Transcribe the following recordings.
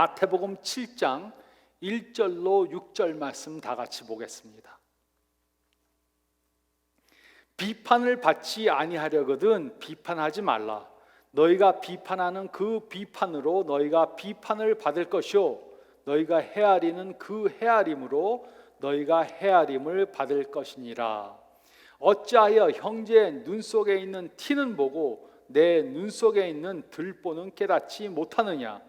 마태복음 7장 1절로 6절 말씀 다 같이 보겠습니다. 비판을 받지 아니하려거든 비판하지 말라. 너희가 비판하는 그 비판으로 너희가 비판을 받을 것이요 너희가 헤아리는 그 헤아림으로 너희가 헤아림을 받을 것이니라. 어찌하여 형제의 눈 속에 있는 티는 보고 내 눈 속에 있는 들보는 깨닫지 못하느냐?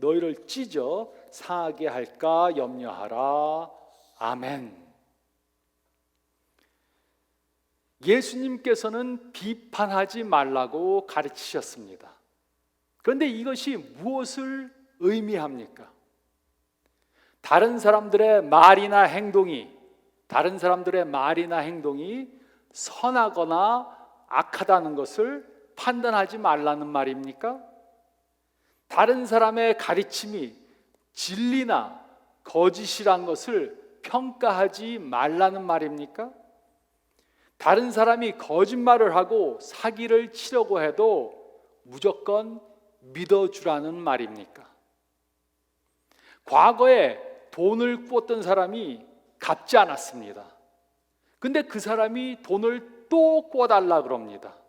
너희를 찢어 상하게 할까 염려하라. 아멘. 예수님께서는 비판하지 말라고 가르치셨습니다. 그런데 이것이 무엇을 의미합니까? 다른 사람들의 말이나 행동이 다른 사람들의 말이나 행동이 선하거나 악하다는 것을 판단하지 말라는 말입니까? 다른 사람의 가르침이 진리나 거짓이란 것을 평가하지 말라는 말입니까? 다른 사람이 거짓말을 하고 사기를 치려고 해도 무조건 믿어주라는 말입니까? 과거에 돈을 꾸었던 사람이 갚지 않았습니다. 근데 그 사람이 돈을 또 꾸어달라 그럽니다.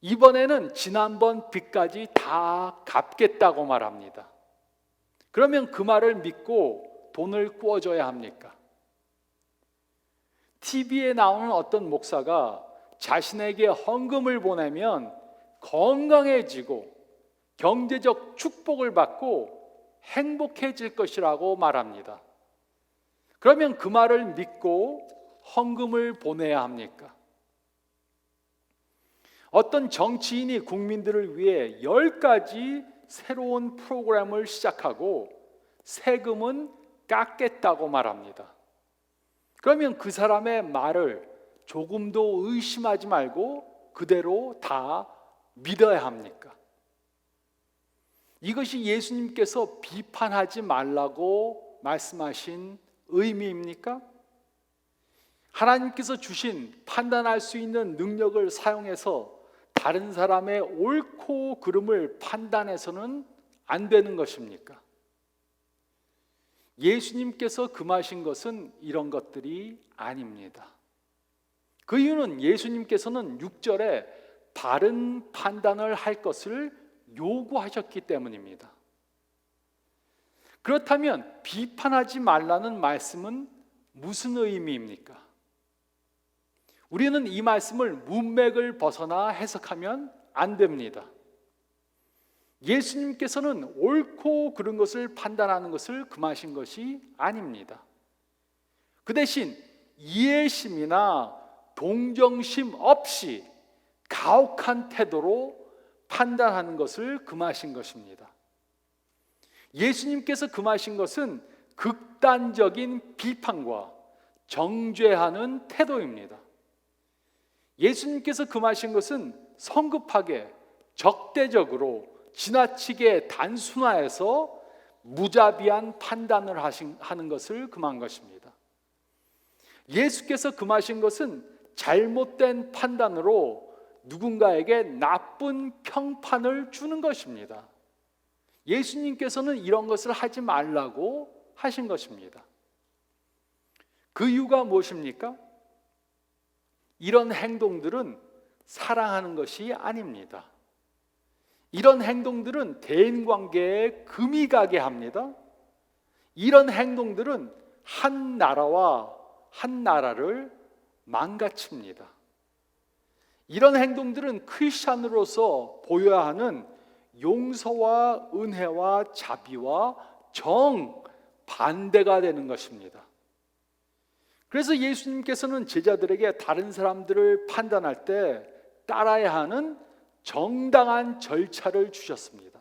이번에는 지난번 빚까지 다 갚겠다고 말합니다. 그러면 그 말을 믿고 돈을 꾸어줘야 합니까? TV에 나오는 어떤 목사가 자신에게 헌금을 보내면 건강해지고 경제적 축복을 받고 행복해질 것이라고 말합니다. 그러면 그 말을 믿고 헌금을 보내야 합니까? 어떤 정치인이 국민들을 위해 열 가지 새로운 프로그램을 시작하고 세금은 깎겠다고 말합니다. 그러면 그 사람의 말을 조금도 의심하지 말고 그대로 다 믿어야 합니까? 이것이 예수님께서 비판하지 말라고 말씀하신 의미입니까? 하나님께서 주신 판단할 수 있는 능력을 사용해서 다른 사람의 옳고 그름을 판단해서는 안 되는 것입니까? 예수님께서 금하신 것은 이런 것들이 아닙니다. 그 이유는 예수님께서는 6절에 바른 판단을 할 것을 요구하셨기 때문입니다. 그렇다면 비판하지 말라는 말씀은 무슨 의미입니까? 우리는 이 말씀을 문맥을 벗어나 해석하면 안 됩니다. 예수님께서는 옳고 그른 것을 판단하는 것을 금하신 것이 아닙니다. 그 대신 이해심이나 동정심 없이 가혹한 태도로 판단하는 것을 금하신 것입니다. 예수님께서 금하신 것은 극단적인 비판과 정죄하는 태도입니다. 예수님께서 금하신 것은 성급하게 적대적으로 지나치게 단순화해서 무자비한 판단을 하는 것을 금한 것입니다. 예수께서 금하신 것은 잘못된 판단으로 누군가에게 나쁜 평판을 주는 것입니다. 예수님께서는 이런 것을 하지 말라고 하신 것입니다. 그 이유가 무엇입니까? 이런 행동들은 사랑하는 것이 아닙니다. 이런 행동들은 대인 관계에 금이 가게 합니다. 이런 행동들은 한 나라와 한 나라를 망가칩니다. 이런 행동들은 크리스천으로서 보여야 하는 용서와 은혜와 자비와 정 반대가 되는 것입니다. 그래서 예수님께서는 제자들에게 다른 사람들을 판단할 때 따라야 하는 정당한 절차를 주셨습니다.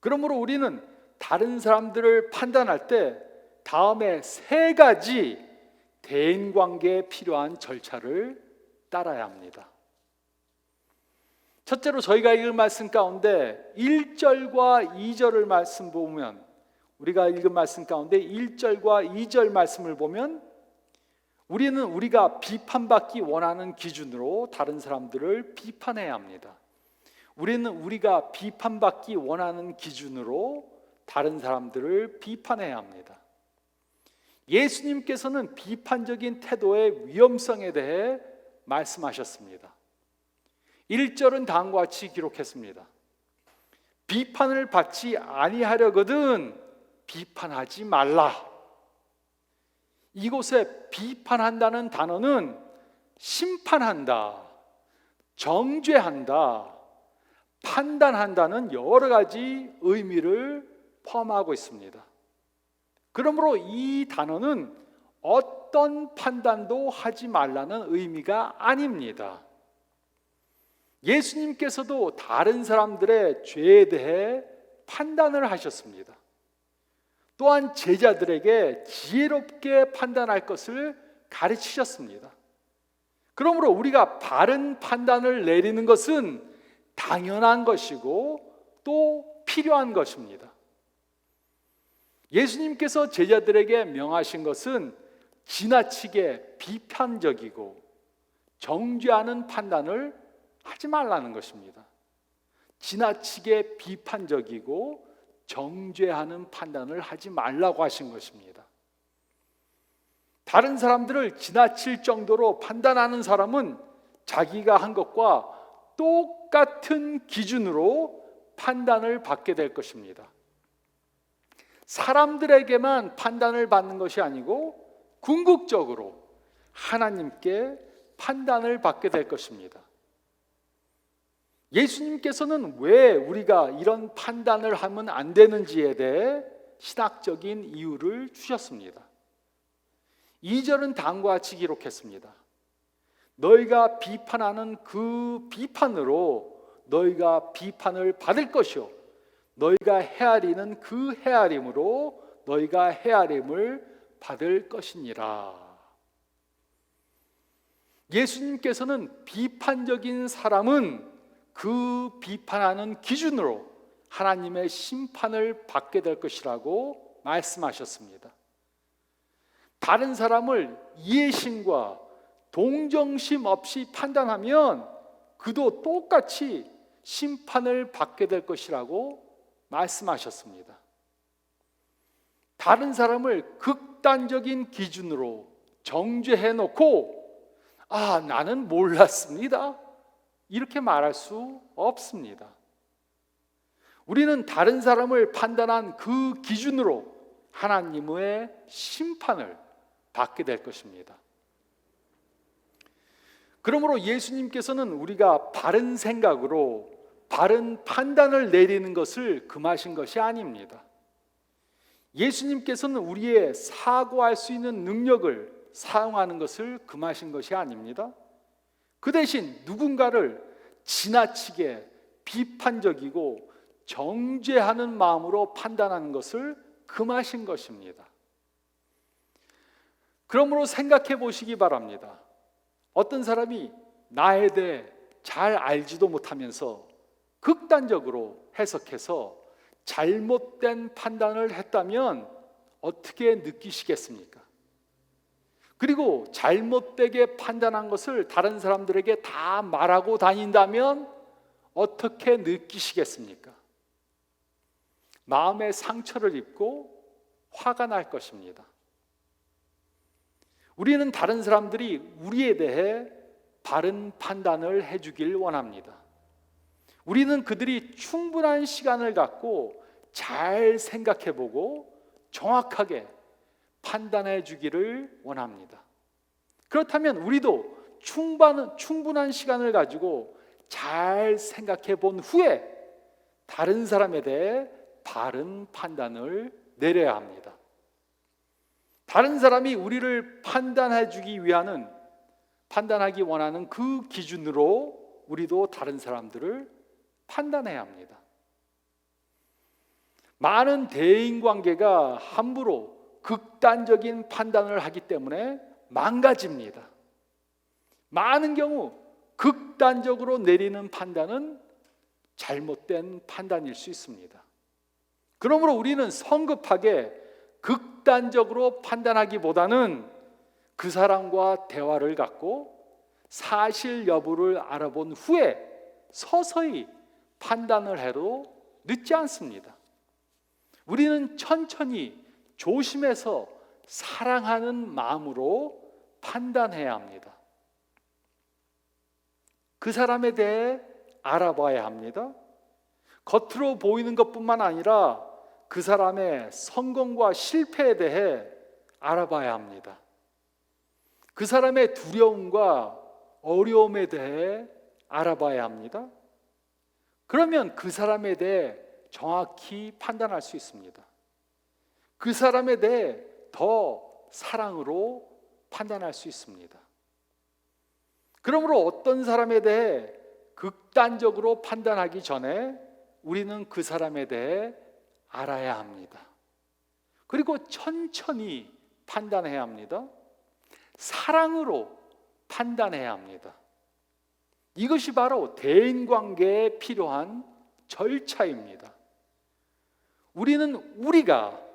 그러므로 우리는 다른 사람들을 판단할 때 다음에 세 가지 대인 관계에 필요한 절차를 따라야 합니다. 첫째로 저희가 읽은 말씀 가운데 1절과 2절을 말씀 보면 우리가 읽은 말씀 가운데 1절과 2절 말씀을 보면 우리는 우리가 비판받기 원하는 기준으로 다른 사람들을 비판해야 합니다. 우리는 우리가 비판받기 원하는 기준으로 다른 사람들을 비판해야 합니다. 예수님께서는 비판적인 태도의 위험성에 대해 말씀하셨습니다. 1절은 다음과 같이 기록했습니다. 비판을 받지 아니하려거든 비판하지 말라. 이곳에 비판한다는 단어는 심판한다, 정죄한다, 판단한다는 여러 가지 의미를 포함하고 있습니다. 그러므로 이 단어는 어떤 판단도 하지 말라는 의미가 아닙니다. 예수님께서도 다른 사람들의 죄에 대해 판단을 하셨습니다. 또한 제자들에게 지혜롭게 판단할 것을 가르치셨습니다. 그러므로 우리가 바른 판단을 내리는 것은 당연한 것이고 또 필요한 것입니다. 예수님께서 제자들에게 명하신 것은 지나치게 비판적이고 정죄하는 판단을 하지 말라는 것입니다. 지나치게 비판적이고 정죄하는 판단을 하지 말라고 하신 것입니다. 다른 사람들을 지나칠 정도로 판단하는 사람은 자기가 한 것과 똑같은 기준으로 판단을 받게 될 것입니다. 사람들에게만 판단을 받는 것이 아니고 궁극적으로 하나님께 판단을 받게 될 것입니다. 예수님께서는 왜 우리가 이런 판단을 하면 안 되는지에 대해 신학적인 이유를 주셨습니다. 2절은 다음과 같이 기록했습니다. 너희가 비판하는 그 비판으로 너희가 비판을 받을 것이요. 너희가 헤아리는 그 헤아림으로 너희가 헤아림을 받을 것이니라. 예수님께서는 비판적인 사람은 그 비판하는 기준으로 하나님의 심판을 받게 될 것이라고 말씀하셨습니다. 다른 사람을 이해심과 동정심 없이 판단하면 그도 똑같이 심판을 받게 될 것이라고 말씀하셨습니다. 다른 사람을 극단적인 기준으로 정죄해 놓고 아, 나는 몰랐습니다. 이렇게 말할 수 없습니다. 우리는 다른 사람을 판단한 그 기준으로 하나님의 심판을 받게 될 것입니다. 그러므로 예수님께서는 우리가 바른 생각으로 바른 판단을 내리는 것을 금하신 것이 아닙니다. 예수님께서는 우리의 사고할 수 있는 능력을 사용하는 것을 금하신 것이 아닙니다. 그 대신 누군가를 지나치게 비판적이고 정죄하는 마음으로 판단하는 것을 금하신 것입니다. 그러므로 생각해 보시기 바랍니다. 어떤 사람이 나에 대해 잘 알지도 못하면서 극단적으로 해석해서 잘못된 판단을 했다면 어떻게 느끼시겠습니까? 그리고 잘못되게 판단한 것을 다른 사람들에게 다 말하고 다닌다면 어떻게 느끼시겠습니까? 마음의 상처를 입고 화가 날 것입니다. 우리는 다른 사람들이 우리에 대해 바른 판단을 해주길 원합니다. 우리는 그들이 충분한 시간을 갖고 잘 생각해 보고 정확하게 판단해 주기를 원합니다. 그렇다면 우리도 충분한, 충분한 시간을 가지고 잘 생각해 본 후에 다른 사람에 대해 바른 판단을 내려야 합니다. 다른 사람이 우리를 판단해 주기 위하는 판단하기 원하는 그 기준으로 우리도 다른 사람들을 판단해야 합니다. 많은 대인 관계가 함부로 극단적인 판단을 하기 때문에 망가집니다. 많은 경우 극단적으로 내리는 판단은 잘못된 판단일 수 있습니다. 그러므로 우리는 성급하게 극단적으로 판단하기보다는 그 사람과 대화를 갖고 사실 여부를 알아본 후에 서서히 판단을 해도 늦지 않습니다. 우리는 천천히 조심해서 사랑하는 마음으로 판단해야 합니다. 그 사람에 대해 알아봐야 합니다. 겉으로 보이는 것뿐만 아니라 그 사람의 성공과 실패에 대해 알아봐야 합니다. 그 사람의 두려움과 어려움에 대해 알아봐야 합니다. 그러면 그 사람에 대해 정확히 판단할 수 있습니다. 그 사람에 대해 더 사랑으로 판단할 수 있습니다. 그러므로 어떤 사람에 대해 극단적으로 판단하기 전에 우리는 그 사람에 대해 알아야 합니다. 그리고 천천히 판단해야 합니다. 사랑으로 판단해야 합니다. 이것이 바로 대인 관계에 필요한 절차입니다. 우리는 우리가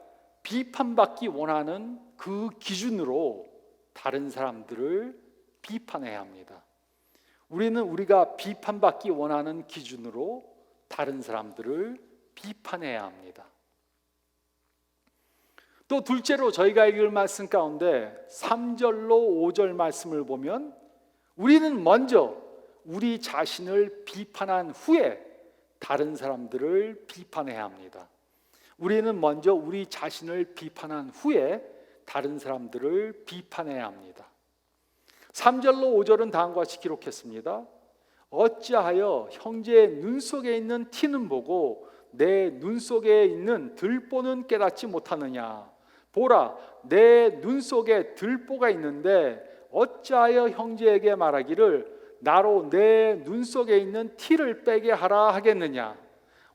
비판받기 원하는 그 기준으로 다른 사람들을 비판해야 합니다. 우리는 우리가 비판받기 원하는 기준으로 다른 사람들을 비판해야 합니다. 또 둘째로 저희가 읽을 말씀 가운데 3절로 5절 말씀을 보면 우리는 먼저 우리 자신을 비판한 후에 다른 사람들을 비판해야 합니다. 우리는 먼저 우리 자신을 비판한 후에 다른 사람들을 비판해야 합니다. 3절로 5절은 다음과 같이 기록했습니다. 어찌하여 형제의 눈 속에 있는 티는 보고 내 눈 속에 있는 들보는 깨닫지 못하느냐 보라 내 눈 속에 들보가 있는데 어찌하여 형제에게 말하기를 나로 내 눈 속에 있는 티를 빼게 하라 하겠느냐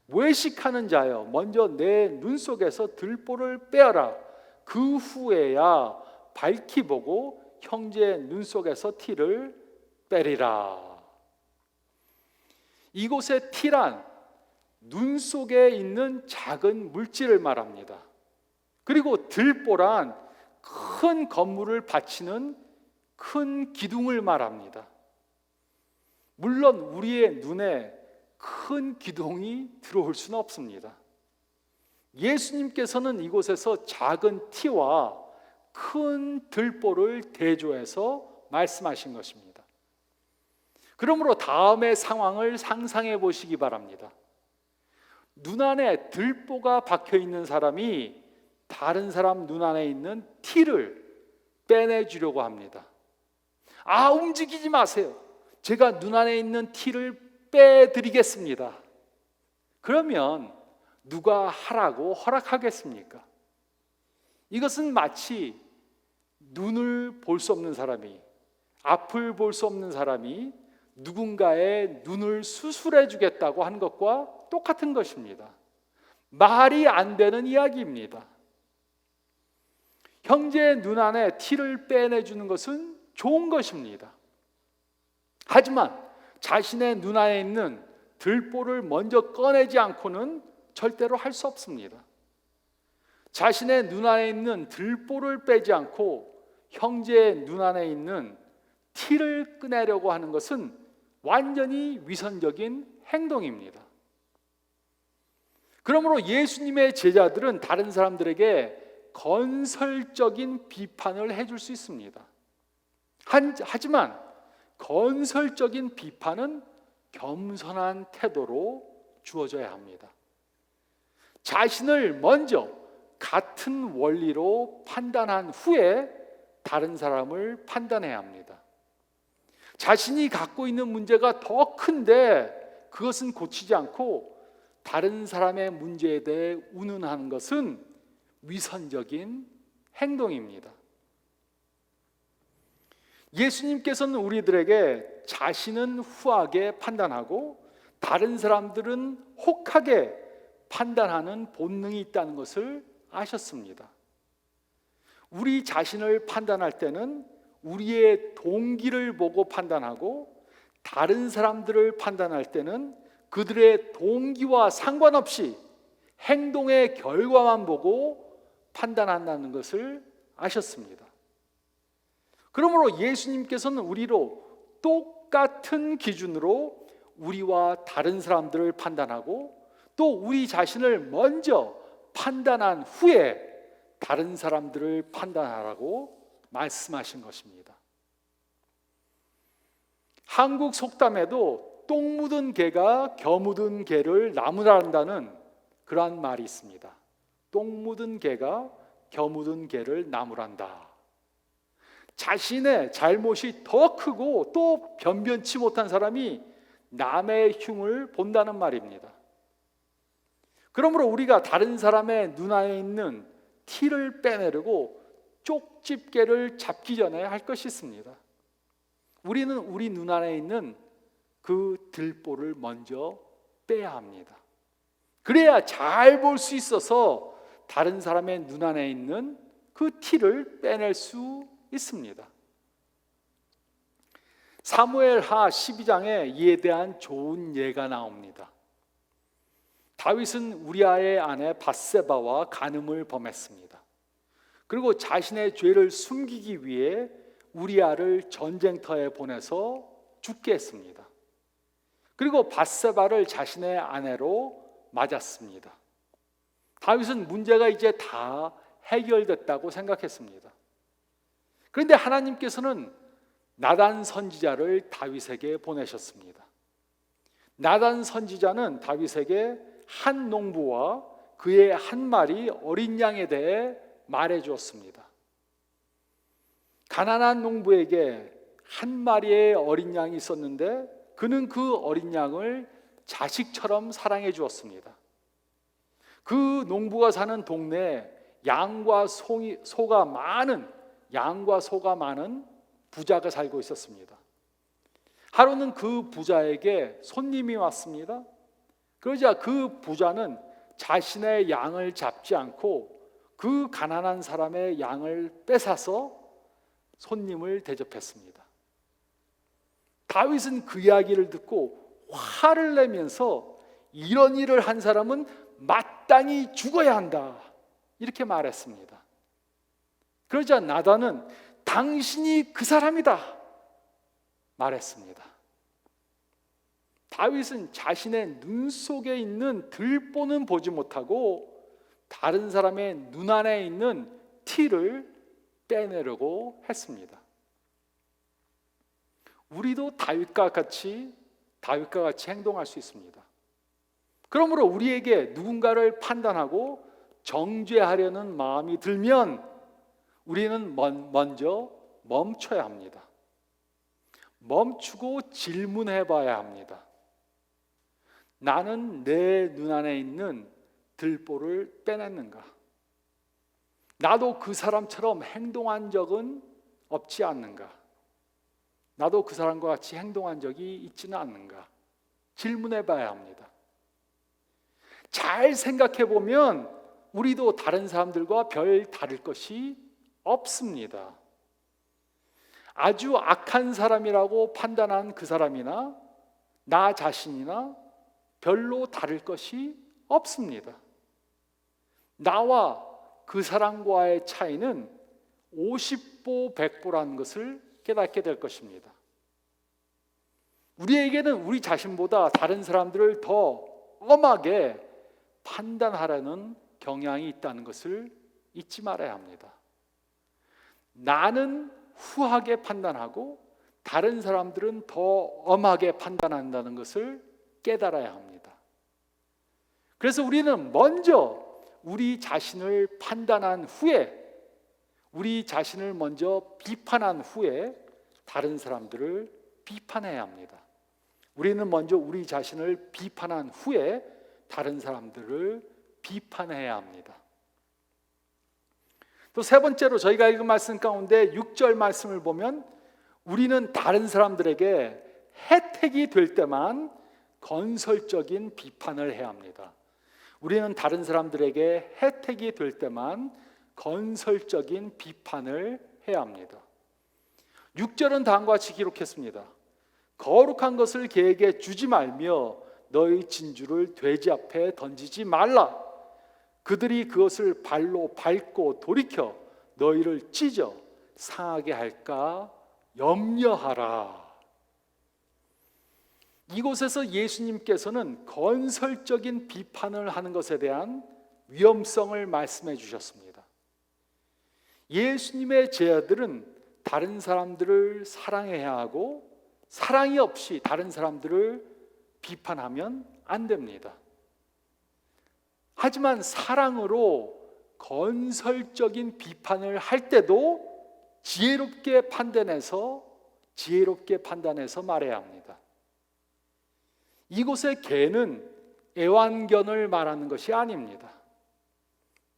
외식하는 자여 먼저 내 눈 속에서 들보를 빼어라 그 후에야 밝히 보고 형제의 눈 속에서 티를 빼리라 이곳의 티란 눈 속에 있는 작은 물질을 말합니다. 그리고 들보란 큰 건물을 받치는 큰 기둥을 말합니다. 물론 우리의 눈에 큰 기둥이 들어올 수는 없습니다. 예수님께서는 이곳에서 작은 티와 큰 들보를 대조해서 말씀하신 것입니다. 그러므로 다음의 상황을 상상해 보시기 바랍니다. 눈 안에 들보가 박혀 있는 사람이 다른 사람 눈 안에 있는 티를 빼내 주려고 합니다. 아, 움직이지 마세요. 제가 눈 안에 있는 티를 빼 드리겠습니다. 그러면 누가 하라고 허락하겠습니까? 이것은 마치 눈을 볼 수 없는 사람이 앞을 볼 수 없는 사람이 누군가의 눈을 수술해 주겠다고 한 것과 똑같은 것입니다. 말이 안 되는 이야기입니다. 형제의 눈 안에 티를 빼내 주는 것은 좋은 것입니다. 하지만 자신의 눈 안에 있는 들보를 먼저 꺼내지 않고는 절대로 할 수 없습니다. 자신의 눈 안에 있는 들보를 빼지 않고 형제의 눈 안에 있는 티를 꺼내려고 하는 것은 완전히 위선적인 행동입니다. 그러므로 예수님의 제자들은 다른 사람들에게 건설적인 비판을 해줄 수 있습니다. 하지만 건설적인 비판은 겸손한 태도로 주어져야 합니다. 자신을 먼저 같은 원리로 판단한 후에 다른 사람을 판단해야 합니다. 자신이 갖고 있는 문제가 더 큰데 그것은 고치지 않고 다른 사람의 문제에 대해 운운하는 것은 위선적인 행동입니다. 예수님께서는 우리들에게 자신은 후하게 판단하고 다른 사람들은 혹하게 판단하는 본능이 있다는 것을 아셨습니다. 우리 자신을 판단할 때는 우리의 동기를 보고 판단하고 다른 사람들을 판단할 때는 그들의 동기와 상관없이 행동의 결과만 보고 판단한다는 것을 아셨습니다. 그러므로 예수님께서는 우리로 똑같은 기준으로 우리와 다른 사람들을 판단하고 또 우리 자신을 먼저 판단한 후에 다른 사람들을 판단하라고 말씀하신 것입니다. 한국 속담에도 똥 묻은 개가 겨 묻은 개를 나무란다는 그러한 말이 있습니다. 똥 묻은 개가 겨 묻은 개를 나무란다. 자신의 잘못이 더 크고 또 변변치 못한 사람이 남의 흉을 본다는 말입니다. 그러므로 우리가 다른 사람의 눈 안에 있는 티를 빼내려고 쪽집게를 잡기 전에 할 것이 있습니다. 우리는 우리 눈 안에 있는 그 들보를 먼저 빼야 합니다. 그래야 잘 볼 수 있어서 다른 사람의 눈 안에 있는 그 티를 빼낼 수 있습니다. 사무엘 하 12장에 이에 대한 좋은 예가 나옵니다. 다윗은 우리아의 아내 바세바와 간음을 범했습니다. 그리고 자신의 죄를 숨기기 위해 우리아를 전쟁터에 보내서 죽게 했습니다. 그리고 바세바를 자신의 아내로 맞았습니다. 다윗은 문제가 이제 다 해결됐다고 생각했습니다. 그런데 하나님께서는 나단 선지자를 다윗에게 보내셨습니다. 나단 선지자는 다윗에게 한 농부와 그의 한 마리 어린 양에 대해 말해 주었습니다. 가난한 농부에게 한 마리의 어린 양이 있었는데 그는 그 어린 양을 자식처럼 사랑해 주었습니다. 그 농부가 사는 동네에 양과 송이, 소가 많은 양과 소가 많은 부자가 살고 있었습니다. 하루는 그 부자에게 손님이 왔습니다. 그러자 그 부자는 자신의 양을 잡지 않고 그 가난한 사람의 양을 뺏어서 손님을 대접했습니다. 다윗은 그 이야기를 듣고 화를 내면서 이런 일을 한 사람은 마땅히 죽어야 한다. 이렇게 말했습니다. 그러자 나단은 당신이 그 사람이다. 말했습니다. 다윗은 자신의 눈 속에 있는 들보는 보지 못하고 다른 사람의 눈 안에 있는 티를 빼내려고 했습니다. 우리도 다윗과 같이 다윗과 같이 행동할 수 있습니다. 그러므로 우리에게 누군가를 판단하고 정죄하려는 마음이 들면 우리는 먼저 멈춰야 합니다. 멈추고 질문해 봐야 합니다. 나는 내 눈 안에 있는 들보를 빼냈는가? 나도 그 사람처럼 행동한 적은 없지 않는가? 나도 그 사람과 같이 행동한 적이 있지는 않는가? 질문해 봐야 합니다. 잘 생각해 보면 우리도 다른 사람들과 별 다를 것이 없습니다. 아주 악한 사람이라고 판단한 그 사람이나 나 자신이나 별로 다를 것이 없습니다. 나와 그 사람과의 차이는 50보 100보라는 것을 깨닫게 될 것입니다. 우리에게는 우리 자신보다 다른 사람들을 더 엄하게 판단하라는 경향이 있다는 것을 잊지 말아야 합니다. 나는 후하게 판단하고 다른 사람들은 더 엄하게 판단한다는 것을 깨달아야 합니다. 그래서 우리는 먼저 우리 자신을 판단한 후에 우리 자신을 먼저 비판한 후에 다른 사람들을 비판해야 합니다. 우리는 먼저 우리 자신을 비판한 후에 다른 사람들을 비판해야 합니다. 또 세 번째로 저희가 읽은 말씀 가운데 6절 말씀을 보면 우리는 다른 사람들에게 혜택이 될 때만 건설적인 비판을 해야 합니다. 우리는 다른 사람들에게 혜택이 될 때만 건설적인 비판을 해야 합니다. 6절은 다음과 같이 기록했습니다. 거룩한 것을 개에게 주지 말며 너희 진주를 돼지 앞에 던지지 말라. 그들이 그것을 발로 밟고 돌이켜 너희를 찢어 상하게 할까 염려하라. 이곳에서 예수님께서는 건설적인 비판을 하는 것에 대한 위험성을 말씀해 주셨습니다. 예수님의 제자들은 다른 사람들을 사랑해야 하고 사랑이 없이 다른 사람들을 비판하면 안 됩니다. 하지만 사랑으로 건설적인 비판을 할 때도 지혜롭게 판단해서 지혜롭게 판단해서 말해야 합니다. 이곳의 개는 애완견을 말하는 것이 아닙니다.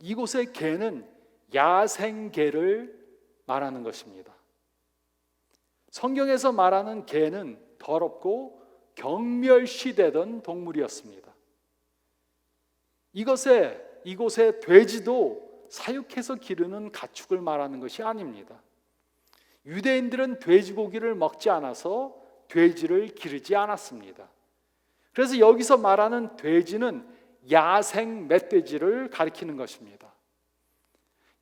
이곳의 개는 야생 개를 말하는 것입니다. 성경에서 말하는 개는 더럽고 경멸시되던 동물이었습니다. 이것에 이곳의 돼지도 사육해서 기르는 가축을 말하는 것이 아닙니다. 유대인들은 돼지고기를 먹지 않아서 돼지를 기르지 않았습니다. 그래서 여기서 말하는 돼지는 야생 멧돼지를 가리키는 것입니다.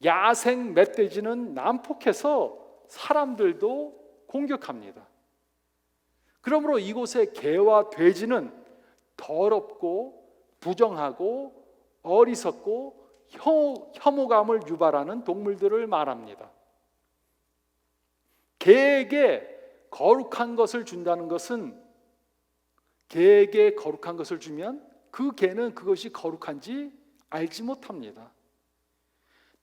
야생 멧돼지는 난폭해서 사람들도 공격합니다. 그러므로 이곳의 개와 돼지는 더럽고 부정하고 어리석고 혐오 감을 유발하는 동물들을 말합니다. 개에게 거룩한 것을 준다는 것은 개에게 거룩한 것을 주면 그 개는 그것이 거룩한지 알지 못합니다.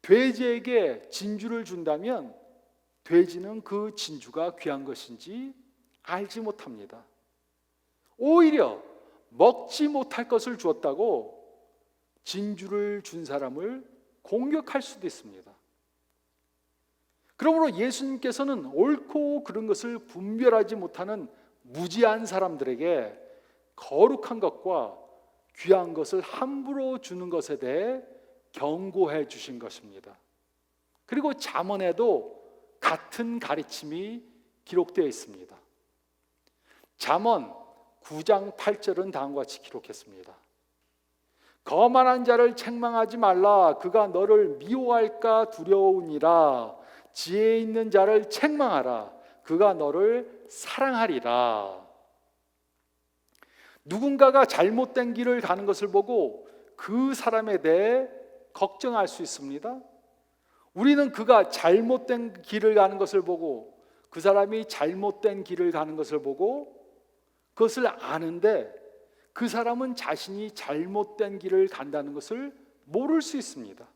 돼지에게 진주를 준다면 돼지는 그 진주가 귀한 것인지 알지 못합니다. 오히려 먹지 못할 것을 주었다고 진주를 준 사람을 공격할 수도 있습니다. 그러므로 예수님께서는 옳고 그른 것을 분별하지 못하는 무지한 사람들에게 거룩한 것과 귀한 것을 함부로 주는 것에 대해 경고해 주신 것입니다. 그리고 잠언에도 같은 가르침이 기록되어 있습니다. 잠언 9장 8절은 다음과 같이 기록했습니다. 거만한 자를 책망하지 말라 그가 너를 미워할까 두려우니라 지혜 있는 자를 책망하라 그가 너를 사랑하리라 누군가가 잘못된 길을 가는 것을 보고 그 사람에 대해 걱정할 수 있습니다. 우리는 그가 잘못된 길을 가는 것을 보고 그 사람이 잘못된 길을 가는 것을 보고 그것을 아는데 그 사람은 자신이 잘못된 길을 간다는 것을 모를 수 있습니다.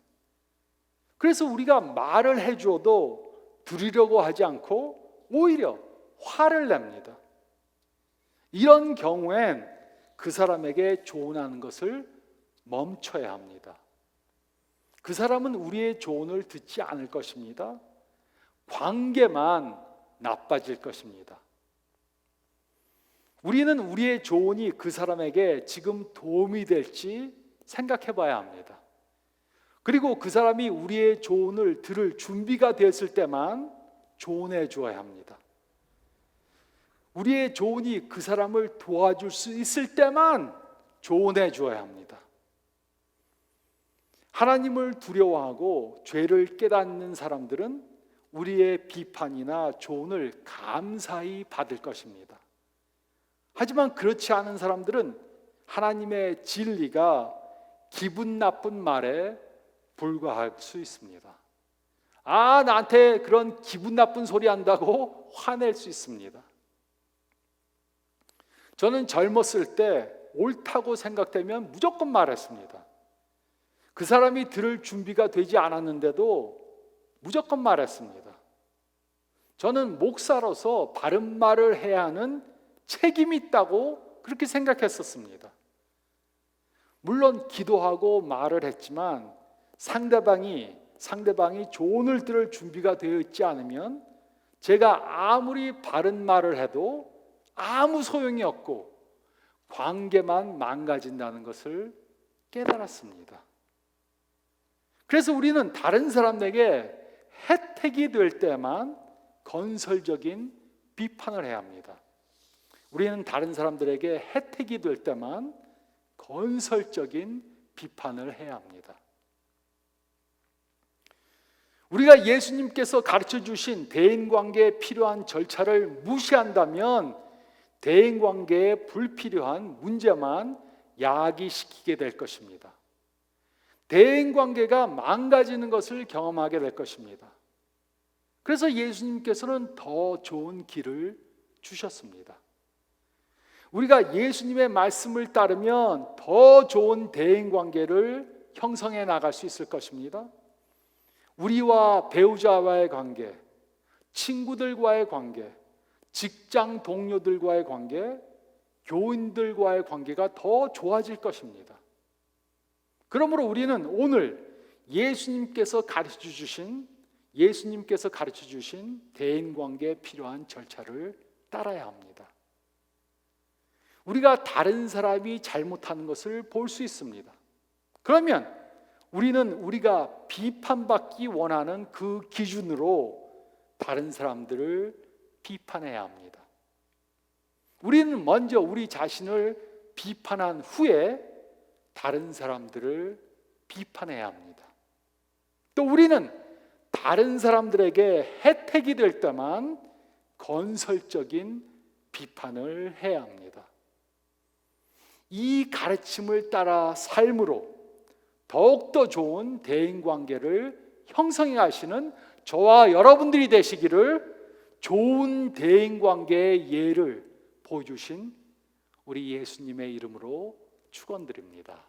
그래서 우리가 말을 해주어도 들으려고 하지 않고 오히려 화를 냅니다. 이런 경우엔 그 사람에게 조언하는 것을 멈춰야 합니다. 그 사람은 우리의 조언을 듣지 않을 것입니다. 관계만 나빠질 것입니다. 우리는 우리의 조언이 그 사람에게 지금 도움이 될지 생각해 봐야 합니다. 그리고 그 사람이 우리의 조언을 들을 준비가 되었을 때만 조언해 주어야 합니다. 우리의 조언이 그 사람을 도와줄 수 있을 때만 조언해 주어야 합니다. 하나님을 두려워하고 죄를 깨닫는 사람들은 우리의 비판이나 조언을 감사히 받을 것입니다. 하지만 그렇지 않은 사람들은 하나님의 진리가 기분 나쁜 말에 불과할 수 있습니다. 아, 나한테 그런 기분 나쁜 소리 한다고 화낼 수 있습니다. 저는 젊었을 때 옳다고 생각되면 무조건 말했습니다. 그 사람이 들을 준비가 되지 않았는데도 무조건 말했습니다. 저는 목사로서 바른 말을 해야 하는 책임이 있다고 그렇게 생각했었습니다. 물론 기도하고 말을 했지만 상대방이 상대방이 조언을 들을 준비가 되어 있지 않으면 제가 아무리 바른 말을 해도 아무 소용이 없고 관계만 망가진다는 것을 깨달았습니다. 그래서 우리는 다른 사람에게 혜택이 될 때만 건설적인 비판을 해야 합니다. 우리는 다른 사람들에게 혜택이 될 때만 건설적인 비판을 해야 합니다. 우리가 예수님께서 가르쳐 주신 대인 관계에 필요한 절차를 무시한다면 대인 관계에 불필요한 문제만 야기시키게 될 것입니다. 대인 관계가 망가지는 것을 경험하게 될 것입니다. 그래서 예수님께서는 더 좋은 길을 주셨습니다. 우리가 예수님의 말씀을 따르면 더 좋은 대인 관계를 형성해 나갈 수 있을 것입니다. 우리와 배우자와의 관계, 친구들과의 관계, 직장 동료들과의 관계, 교인들과의 관계가 더 좋아질 것입니다. 그러므로 우리는 오늘 예수님께서 가르쳐 주신 예수님께서 가르쳐 주신 대인 관계에 필요한 절차를 따라야 합니다. 우리가 다른 사람이 잘못하는 것을 볼 수 있습니다. 그러면 우리는 우리가 비판받기 원하는 그 기준으로 다른 사람들을 비판해야 합니다. 우리는 먼저 우리 자신을 비판한 후에 다른 사람들을 비판해야 합니다. 또 우리는 다른 사람들에게 혜택이 될 때만 건설적인 비판을 해야 합니다. 이 가르침을 따라 삶으로 더욱더 좋은 대인 관계를 형성해 가시는 저와 여러분들이 되시기를 좋은 대인 관계의 예를 보여주신 우리 예수님의 이름으로 축원드립니다.